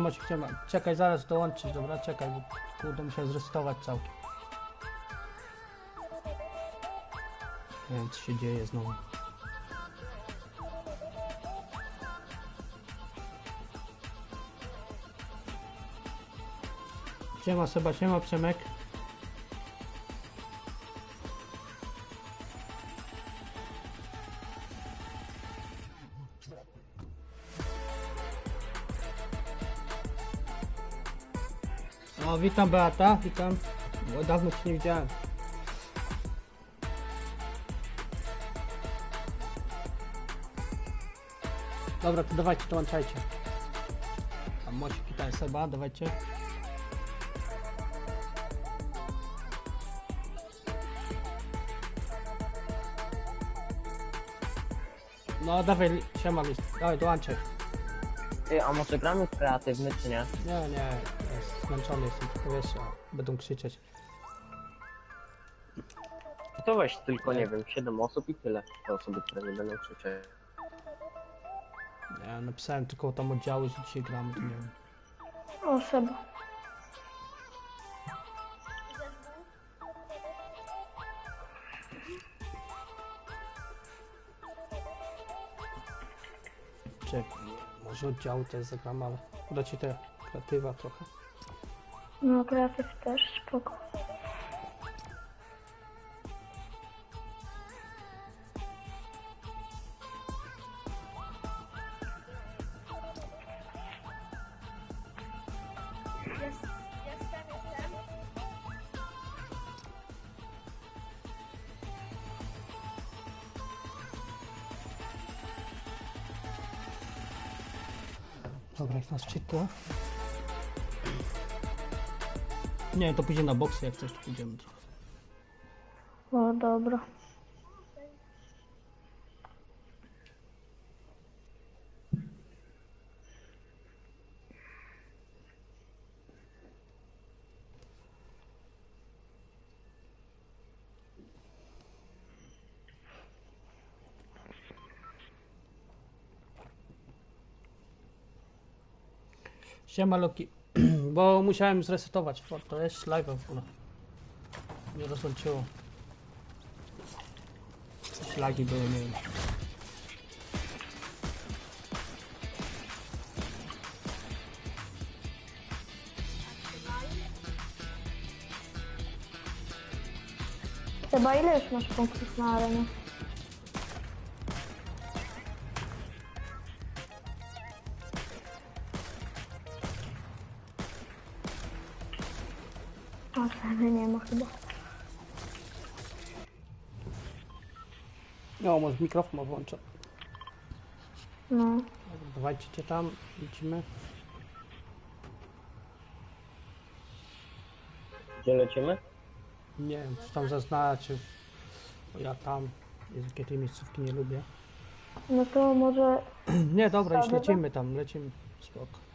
Mosiek, siema. Czekaj, zaraz dołączyć, dobra? Czekaj, bo kurde muszę zrestować całkiem. Nie wiem, co się dzieje znowu. Siema Seba, siema Przemek. Witam Beata, witam. Bo dawno cię nie widziałem. Dobra, to dawajcie, dołączajcie. A Mosik i ten Seba, dawajcie. No dawaj, siema list, dawaj dołączaj. Ty, a może gramy w kreatywny, czy nie? Nie, nie, jest zmęczony jestem, tylko wiesz, a będą krzyczeć. To weź tylko, nie wiem, 7 osób i tyle. Te osoby, które nie będą krzyczeć. Ja napisałem tylko tam oddziały, że dzisiaj gramy, to nie wiem. O, Seba. Czekaj, może oddziały też zagram, ale uda ci te kreatywa trochę. No, kreatyw też, spoko. Jest, jestem, jestem. Dobra, jak nas czyta. Nie, to pójdzie na boksy, jak coś, to pójdziemy trochę. O, dobra. Siema Loki, bo musiałem zresetować, bo to jest live w ogóle. Nie rozłączyło. Lagi były, nie wiem. Seba, ile już masz punktów na arenie? Chyba. No, może mikrofon włączę. No. Dawajcie cię tam, lecimy. Gdzie lecimy? Nie wiem, czy tam zaznaczył. Bo ja tam, jest jakie tej miejscówki nie lubię. No to może... Nie, dobra, już lecimy tam, lecimy. Spoko.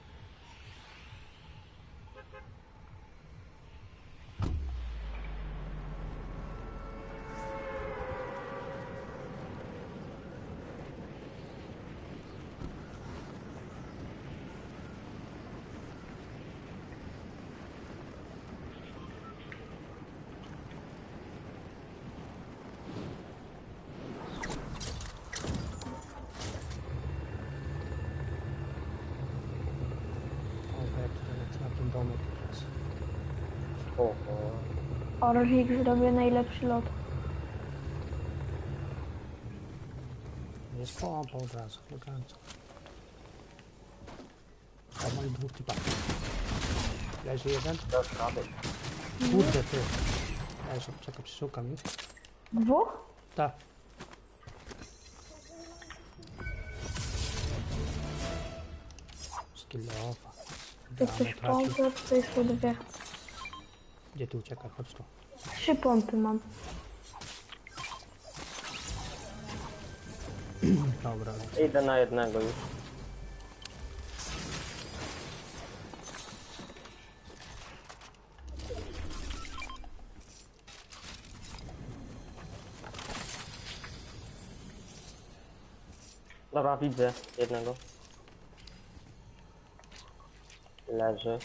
O, o. Orlik zrobię najlepszy lot. Jest pompa od razu, elegancko. O, mam dwóch typa. Leży jeden. Dasz radę. Kurde ty. Leży, czekaj, przeszukam ich. Dwóch? Tak. Skillowa. Jak coś pompę, to jest to dwie. Gdzie ty uciekasz? Chodź tu. Trzy pompy mam. Dobra. Idę na jednego już. Dobra, widzę jednego. Leży.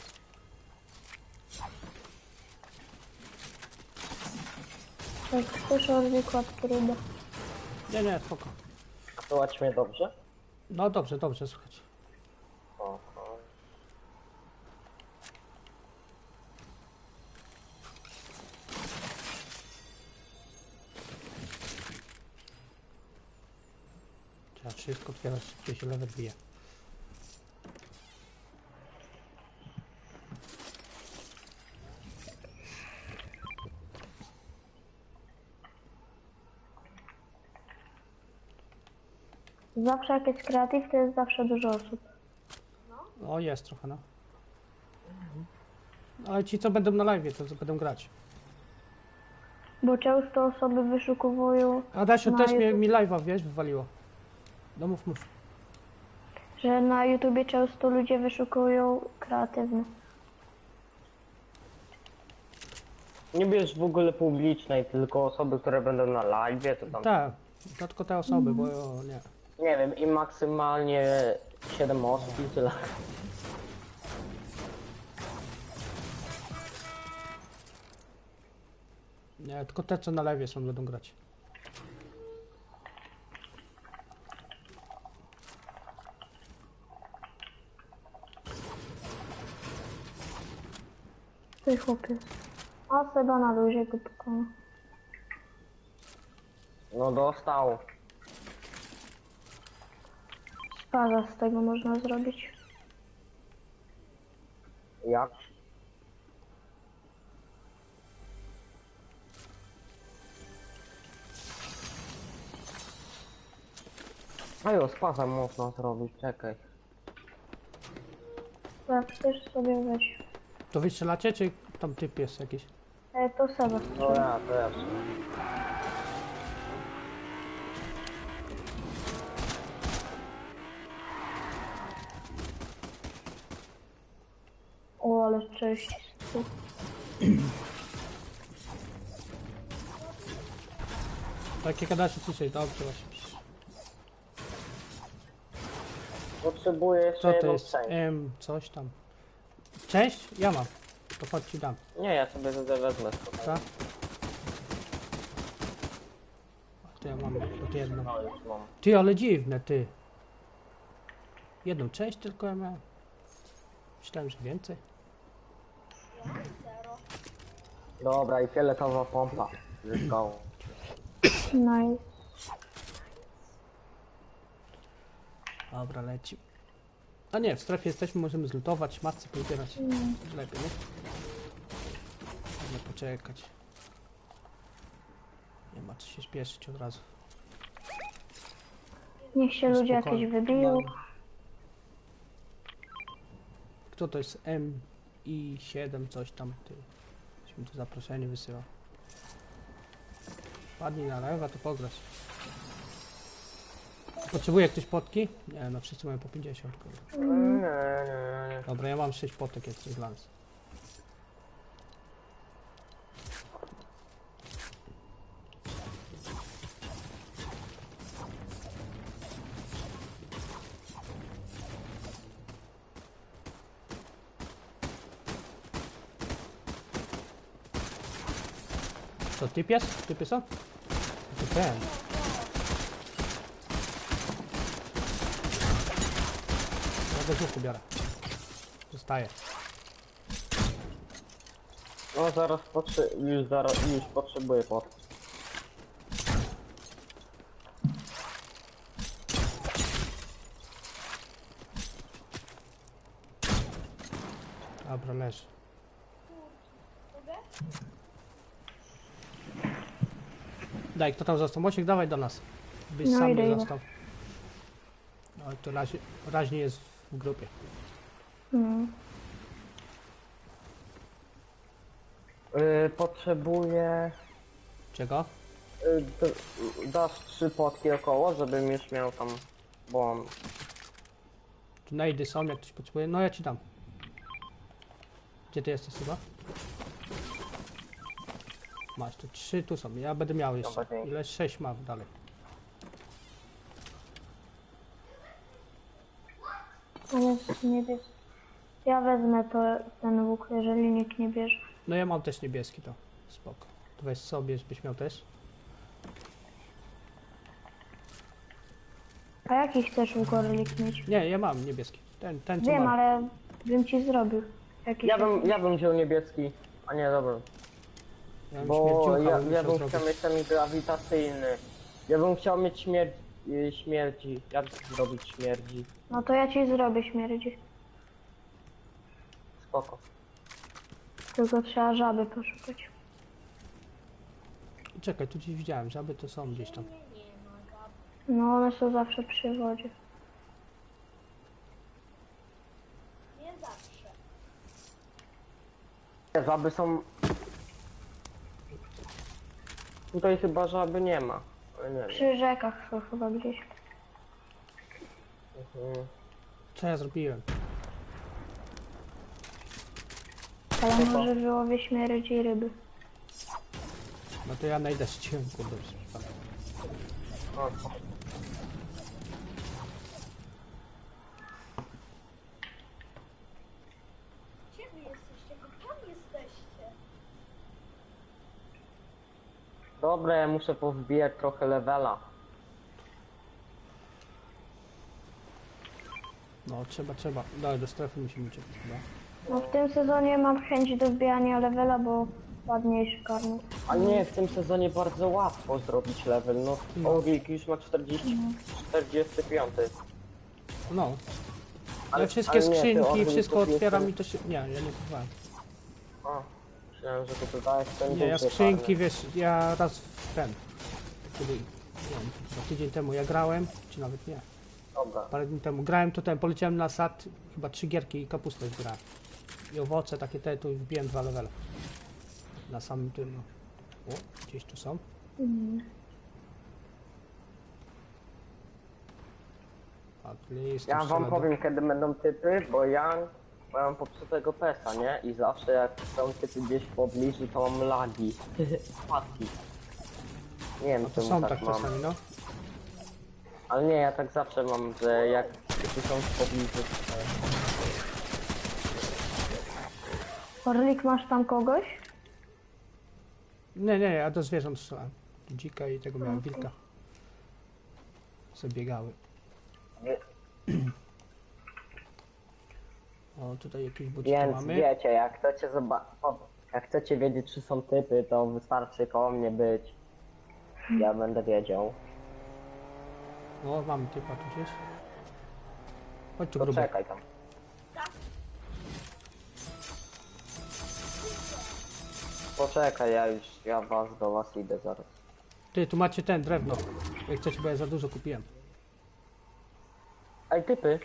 Jak chcesz orlik łatwy rybę. Nie, nie, spoko. Słychać mnie dobrze? No dobrze, dobrze, słuchajcie. O, o. Trzeba wszystko otwierać, szybciej się level bije. Zawsze jak jest kreatyw, to jest zawsze dużo osób. O, jest trochę, no. Ale ci, co będą na live, to co będą grać. Bo często osoby wyszukowują, Adasiu, Na też mnie, YouTube. mi live'a, wiesz, wywaliło. No mów, mów. że na YouTubie często ludzie wyszukują kreatywne. Nie bierz w ogóle publicznej, tylko osoby, które będą na live, to tam... Tak, to tylko te osoby, bo o, nie. Nie wiem, i maksymalnie 7 osób i tyle. Nie, tylko te, co na live są, będą grać. Ty chłopiec. A Seba na luzie go. No dostał. Spaza z tego można zrobić. Jak? A jo, spaza można zrobić, czekaj. Jak też sobie weź. To wy strzelacie, czy tam typ jest jakiś? E, to Seba No ja też. O, ale cześć. Takie gadacie ciszej, dobrze właśnie. Potrzebuję jeszcze Co to jedną jest? część. M, coś tam. Część? Ja mam. To chodź ci dam, Nie, ja sobie wezmę. spokojnie. tak? A To ja mam tylko jedną. No już mam. Ty, ale dziwne, ty. Jedną część tylko ja miałem. Myślałem, że więcej. Dobra, i fioletowa pompa. Let's go. Nice. Dobra, leci. A nie, w strefie jesteśmy, możemy zlutować, matce pobierać. Lepiej, nie? Można poczekać. Nie ma co się śpieszyć od razu. Niech się ludzie Spokojnie. jakieś wybiją. Dobra. Kto to jest M i 7 coś tam ty. Mi tu zaproszenie wysyła. Padnij na lewa, to pograć. Potrzebuje ktoś potki? Nie, no wszyscy mają po 50. kurde. Nie, nie, nie. Dobra, ja mam 6 potek, jak coś dla nas. Typ jest? Typy są? To ten. Ja do zuchu biorę. Zostaje. No zaraz potrze... już zaraz, już potrzebuję pot. Dobra, leży. Mogę? Daj, kto tam został? Mosiek, dawaj do nas. Byś No sam idę, nie idę. został. No to razie, raźnie jest w grupie. Yy, potrzebuję... Czego? Yy, d- dasz trzy potki około, żebym już miał tam... Bo mam... Tu najdy są, jak ktoś potrzebuje. No ja ci dam. Gdzie ty jesteś chyba? Masz tu trzy, tu są. Ja będę miał jeszcze. Dobra, dzięki. Ile? Sześć mam dalej. Ale jest niebieski. Ja wezmę to, ten łuk, jeżeli nikt nie bierze. No ja mam też niebieski, to spoko. To weź sobie, żebyś miał też. A jaki chcesz łuk orlik mieć? Nie, ja mam niebieski. Ten, ten co Wiem, mam. ale bym ci zrobił. Jakiś Ja bym, ja bym wziął niebieski. A nie, dobra. Ja bym Bo ja, musiał ja bym zrobić. chciał mieć ten grawitacyjny. Ja bym chciał mieć śmierć, y, śmierci. Jak zrobić śmierdzi? No to ja ci zrobię śmierdzi. Spoko. Tylko trzeba żaby poszukać. Czekaj, tu gdzieś widziałem, żaby to są gdzieś tam. No one są zawsze przy wodzie. Nie zawsze. Nie, Żaby są... Tutaj chyba żaby nie ma. Ale nie wiem. Przy rzekach są chyba gdzieś. Mhm. Co ja zrobiłem? Ale może wyłowię śmierdzi i ryby. No to ja najdę z ciłem, kurde, przypadek. O, spoko. Gdzie wy jesteście? Wy tam jesteście. Dobra, ja muszę powbijać trochę levela. No, trzeba, trzeba. Dalej, do strefy musimy uciekać chyba. No w tym sezonie mam chęć do wbijania levela, bo ładniejszy karmel. A nie, w tym sezonie bardzo łatwo zrobić level. No, No. Oglik już ma 40, 45. No, ale Ale- wszystkie ale nie, skrzynki, wszystko otwieram i to się... Nie, ja nie kupowałem. Myślałem, że to dodałeś ten Nie, ja skrzynki, czarny. wiesz, ja raz w ten... Kiedy, nie wiem, chyba tydzień temu ja grałem, czy nawet nie, Dobra. parę dni temu grałem, to ten, poleciałem na sad, chyba trzy gierki i kapustę zbierałem. I owoce takie te, tu wbiłem dwa levele. Na samym tym, no. O, gdzieś tu są. At least Ja wam powiem kiedy będą typy, bo ja mam popsutego pesa, nie? I zawsze jak są typy gdzieś w pobliżu, to mam lagi. Spadki. Nie wiem, No to czemu są tak, tak mam. czasami, no. Ale nie, ja tak zawsze mam, że jak typy są w pobliżu, Orlik, masz tam kogoś? Nie, nie, ja do zwierząt strzelałem. Dzika i tego miałem wilka. Se biegały. Wie- O, tutaj jakieś budziki Więc mamy. wiecie, jak chcecie zobaczyć, jak chcecie wiedzieć czy są typy, to wystarczy koło mnie być. Ja będę wiedział. O, mamy typa tu gdzieś. Chodź tu gruby. czekaj tam. Poczekaj, ja już, ja was do was idę zaraz. Ty, tu macie ten, drewno. Jak chcecie, bo ja za dużo kupiłem. Ej, typy,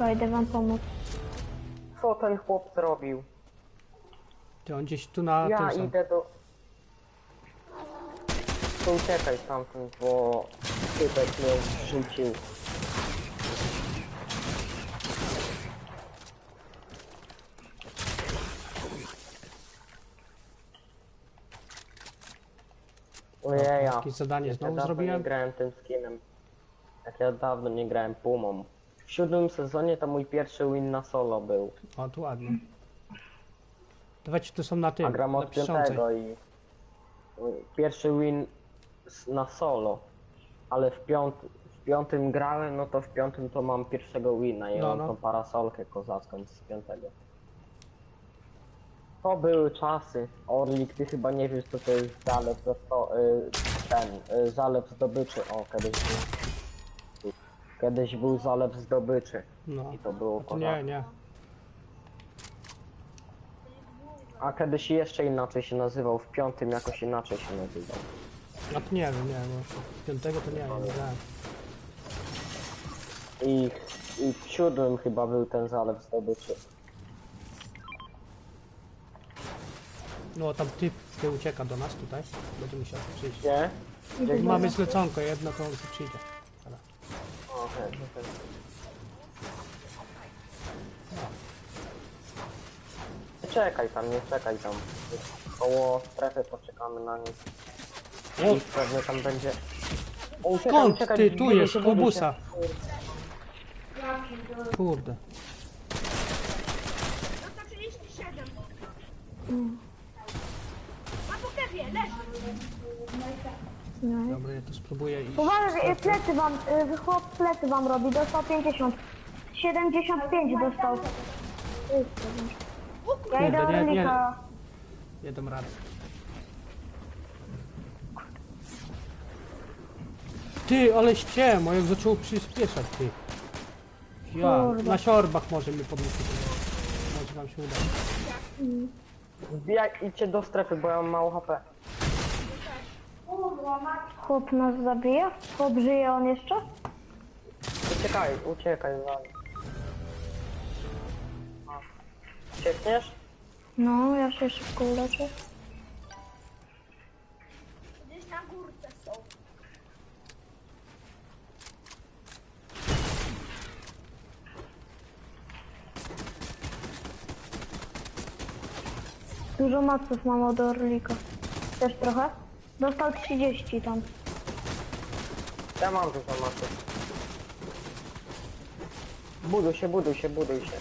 Idę wam pomóc. co ten chłop zrobił? Ty, on gdzieś tu na Ja tym idę do... To uciekaj stamtąd, bo typek mnie rzucił. Ojeja. Jakieś zadanie ja znowu dawno zrobiłem. nie grałem tym skinem. Jak ja dawno nie grałem Pumą. W siódmym sezonie to mój pierwszy win na solo był. O, tu ładnie. Dawajcie, tu są na A tym, gram na od piszącej. piątego i pierwszy win s- na solo, ale w, piąt, w piątym grałem, no to w piątym to mam pierwszego wina i No, mam no. tą parasolkę kozacką z piątego. To były czasy. Orlik, ty chyba nie wiesz co to jest zalew, to, to y, ten, y, zalew zdobyczy. O, kiedyś był. Kiedyś był zalew zdobyczy No, i to było to nie, kozackie. nie. A kiedyś jeszcze inaczej się nazywał, w piątym jakoś inaczej się nazywał. A to nie wiem, nie, bo piątego to nie, nie. I, I w siódmym chyba był ten zalew zdobyczy. No, tam typ ty ucieka do nas tutaj. Będzie musiał przyjść. Gdzie Mamy zleconko jedno, to on tu przyjdzie. Nie czekaj tam, nie czekaj tam. Koło strefy poczekamy na nich. No. I pewnie tam będzie... O, uciekaj, Skąd uciekaj, ty tu bój jest? się, bój Kobusa. Kurde. No, 137. No. Dobra, ja to spróbuję iść. Uważaj, y, plecy wam, y, chłop plecy wam robi, dostał 50. 75 dostał. Ja idę Kurde, nie, nie. Orlika. Nie dam rady. Ty, ale ściemo, jak zaczęło przyspieszać, ty. Ja, Kurde. na siorbach może mi podnieść. Może wam się uda. Wbijaj, idźcie do strefy, bo ja mam mało HP. Chłop nas zabija? Chłop żyje on jeszcze? Uciekaj, uciekaj, wal. Uciekniesz? No, ja się szybko uleczę. Gdzieś na górce są. Dużo maców mam od Orlika. Też trochę? Dostał 30 tam. Ja mam dużo masy. Buduj się, buduj się, buduj się.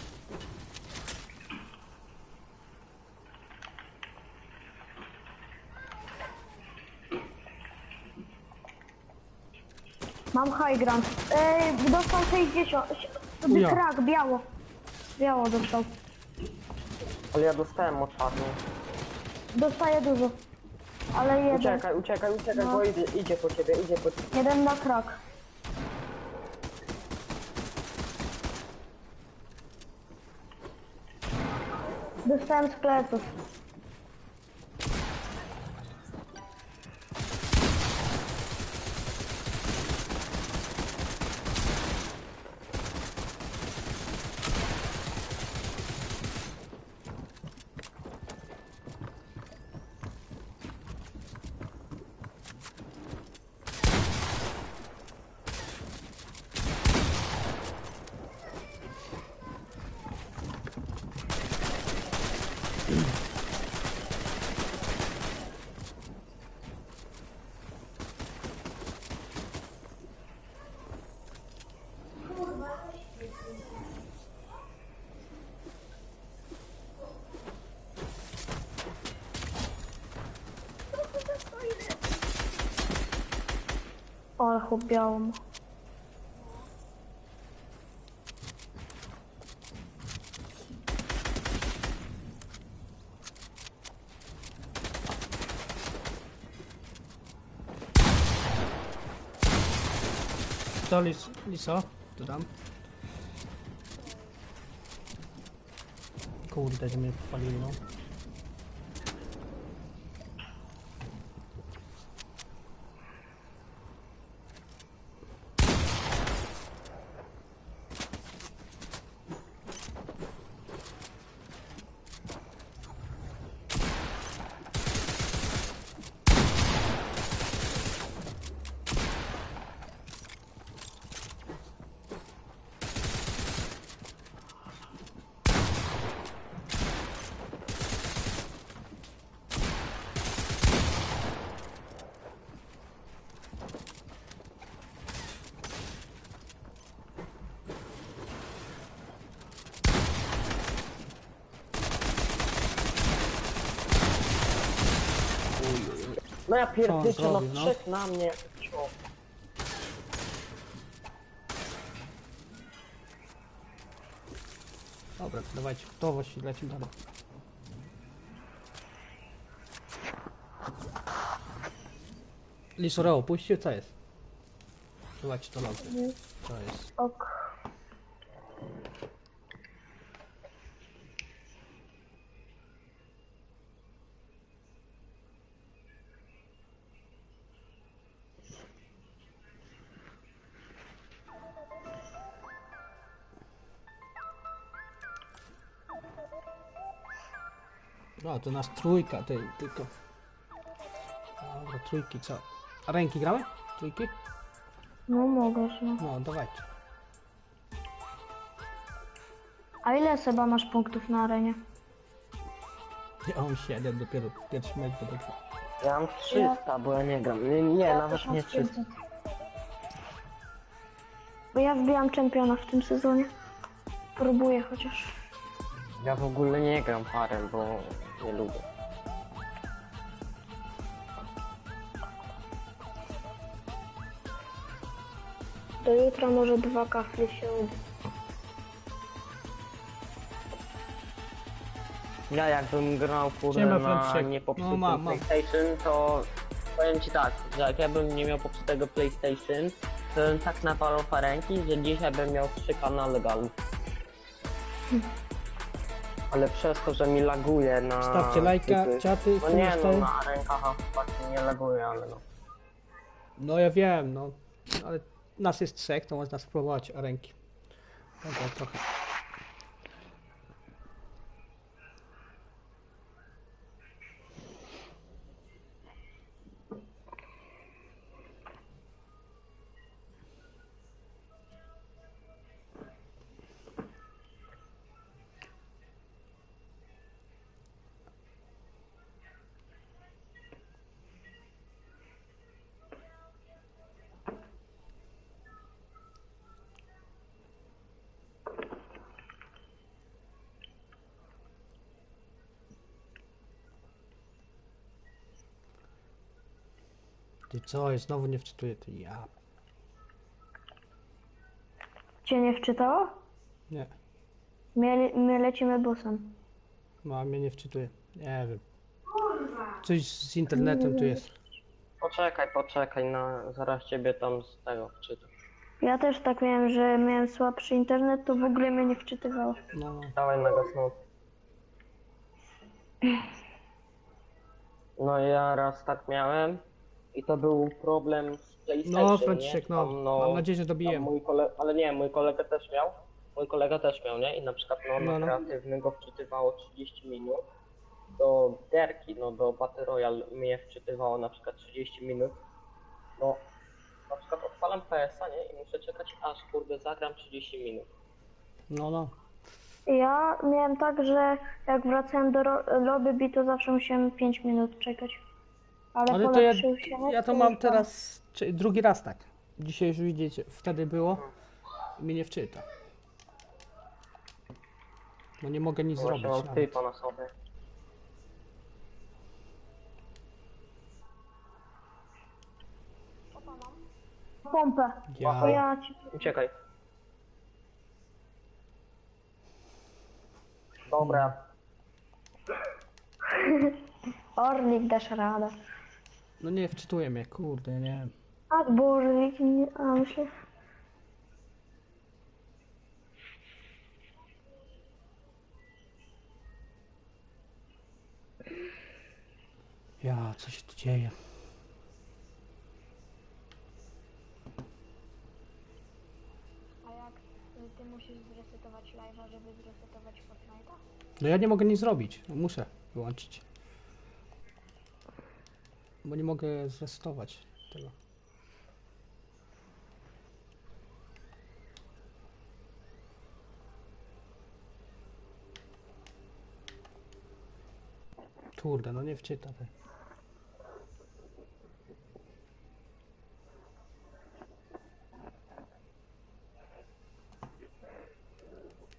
Mam high ground. Ej, dostał 60. Uja. Krak, biało. Biało dostał. Ale ja dostałem od czarnu. Dostaje dużo. Ale jeden. Uciekaj, uciekaj, uciekaj, No. bo idzie, idzie po ciebie, idzie po ciebie. Jeden na krak. Dostałem z pleców. Ale chłop biało ma. Co, lis, liso? Tu dam. Kurde, że mnie popaliło. No. Ja pierdyczę, no zrobił, no? na mnie. Cio. Dobra, dawajcie gotowość i lecimy dalej. Lisoreo, puśćcie, co jest? Słuchajcie, to logo. Co jest? Ok. No, to nas trójka, ty, tylko. Dobra, trójki, co? A ręki gramy? Trójki? No mogę, no. No, dawajcie. A ile Seba masz punktów na arenie? Ja mam 7, dopiero pierwszy mecz do Ja mam 300, bo ja nie gram. Nie, nie Ja nawet mam nie 300. 500. Bo ja wbijam czempiona w tym sezonie. Próbuję chociaż. Ja w ogóle nie gram parem, bo nie lubię. Do jutra może dwa kafle się uda. Ja jakbym grał kurde Siema, na Franciszek. niepopsutym No. PlayStation, to powiem ci tak, że jak ja bym nie miał popsutego PlayStation, to bym tak napalał ręki, że dzisiaj bym miał trzy kanały legalne. Ale przez to, że mi laguje na... Stawcie lajka, typy- czaty, No nie, no na rękach właśnie nie laguje, ale no. No ja wiem, no. Ale nas jest trzech, to można spróbować ręki. Dobra, trochę. Ty co, znowu nie wczytuję, ty ja. Cię nie wczytało? Nie, My, my lecimy busem. no a mnie nie wczytuje. Nie wiem. Coś z internetem tu jest. Poczekaj, poczekaj, na, zaraz ciebie tam z tego wczytam. Ja też tak miałem, że miałem słabszy internet, to w ogóle mnie nie wczytywało. No, no. Dawaj mega snow. No ja raz tak miałem i to był problem z PlayStation, No, Franciszek, nie? no. Tam, Mam nadzieję, że tam dobiję. mój kole... Ale nie, mój kolega też miał. Mój kolega też miał, nie? I na przykład no, No, na no. kreatywnego wczytywało 30 minut. Do derki, no do Battle Royale mnie wczytywało na przykład 30 minut. No, na przykład odpalam PS-a, nie? I muszę czekać aż kurde zagram 30 minut. No, no. Ja miałem tak, że jak wracałem do ro- lobby, to zawsze musiałem 5 minut czekać. Ale, Ale to ja, ja to mam teraz czy, drugi raz tak. Dzisiaj już widzicie, wtedy było i mnie nie wczyta. No nie mogę nic Właśnie zrobić mam nawet. typa na sobie. Pompę. Ja. Ja ci... Uciekaj. Dobra. Orlik dasz radę. No nie wczytuje mnie, kurde, nie wiem. A, Burlik, nie... A, myślę... Ja, co się tu dzieje? A jak ty musisz zresetować live'a, żeby zresetować Fortnite'a? No ja nie mogę nic zrobić, muszę wyłączyć. Bo nie mogę zresetować tego. Kurde, no nie wczyta te.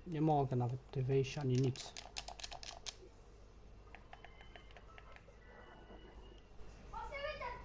Nie mogę nawet tutaj wyjść ani nic.